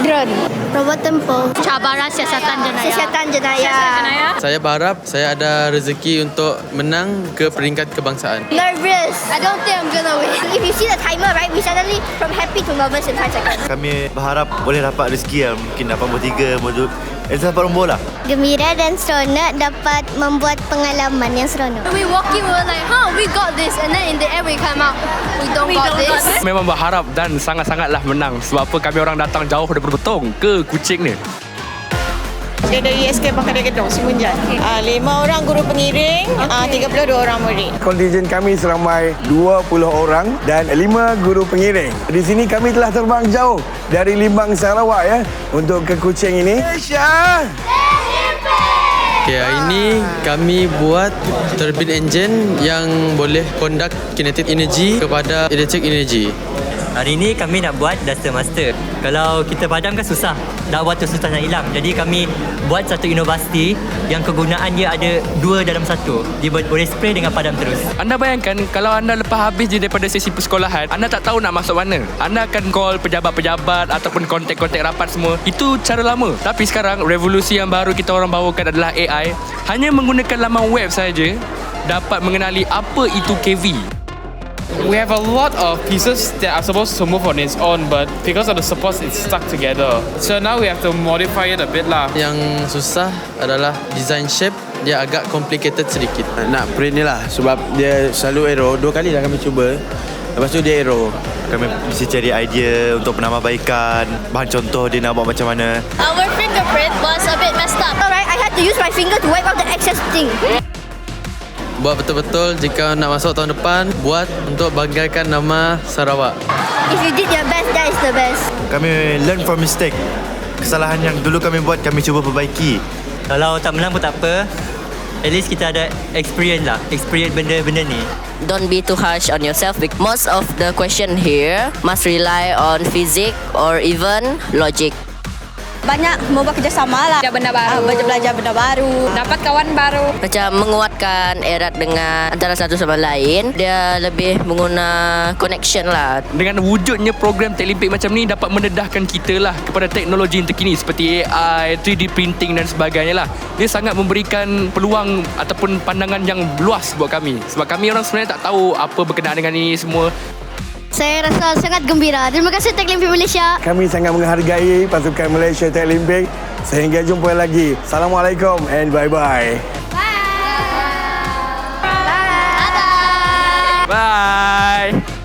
Drone. Robot tempur. Cabaran lah, siasatan jenayah. Siasatan jenayah. Siasatan jenayah. Saya berharap saya ada rezeki untuk menang ke peringkat kebangsaan. Nervous. I don't think I'm gonna win. If you see the timer, right, we suddenly from happy to nervous in 5 seconds. Kami berharap boleh dapat rezeki yang mungkin 8.3, Elsa dapat rombol lah? Gembira dan seronok dapat membuat pengalaman yang seronok. We walking, we were like, huh, we got this. And then in the end we come out. We don't, we got, don't this. got this. Memang berharap dan sangat-sangatlah menang. Sebab apa kami orang datang jauh daripada betong ke kucing ni. Saya dari SK Pangkalan Gedong, Simunjan. Uh, lima orang guru pengiring, uh, 32 orang murid. Kontijen kami seramai 20 orang dan 5 guru pengiring. Di sini kami telah terbang jauh dari Limbang Sarawak ya untuk ke Kuching ini. Malaysia! Okay, hari ini kami buat turbin engine yang boleh conduct kinetic energy kepada electric energy. Hari ni kami nak buat Duster Master. Kalau kita padamkan susah. Nak buat tu susah nak hilang. Jadi kami buat satu inovasi yang kegunaan dia ada dua dalam satu. Dia bo- boleh spray dengan padam terus. Anda bayangkan kalau anda lepas habis je daripada sesi persekolahan, anda tak tahu nak masuk mana. Anda akan call pejabat-pejabat ataupun kontak-kontak rapat semua. Itu cara lama. Tapi sekarang revolusi yang baru kita orang bawakan adalah AI. Hanya menggunakan laman web saja dapat mengenali apa itu KV. We have a lot of pieces that are supposed to move on its own, but because of the supports, it's stuck together. So now we have to modify it a bit lah. Yang susah adalah design shape dia agak complicated sedikit. Nak print ni lah sebab dia selalu error. Dua kali dah kami cuba. Lepas tu dia error. Kami mesti cari idea untuk penambahbaikan. Bahan contoh dia nak buat macam mana. Our fingerprint was a bit messed up. Alright, I had to use my finger to wipe out the excess thing. Buat betul-betul jika nak masuk tahun depan, buat untuk banggakan nama Sarawak. If you did your best, that is the best. Kami learn from mistake. Kesalahan yang dulu kami buat, kami cuba perbaiki. Kalau tak menang pun tak apa. At least kita ada experience lah. Experience benda-benda ni. don't be too harsh on yourself. Most of the question here must rely on physics or even logic. Banyak membuat kerjasama lah. Belajar benda baru. Uh, belajar, belajar benda baru. Dapat kawan baru. Macam menguatkan erat dengan antara satu sama lain. Dia lebih mengguna connection lah. Dengan wujudnya program Teklimpik macam ni dapat mendedahkan kita lah kepada teknologi yang terkini seperti AI, 3D printing dan sebagainya lah. Dia sangat memberikan peluang ataupun pandangan yang luas buat kami. Sebab kami orang sebenarnya tak tahu apa berkenaan dengan ni semua. Saya rasa sangat gembira. Terima kasih Teklimpi Malaysia. Kami sangat menghargai pasukan Malaysia Teklimpik. Sehingga jumpa lagi. Assalamualaikum and bye-bye. Bye.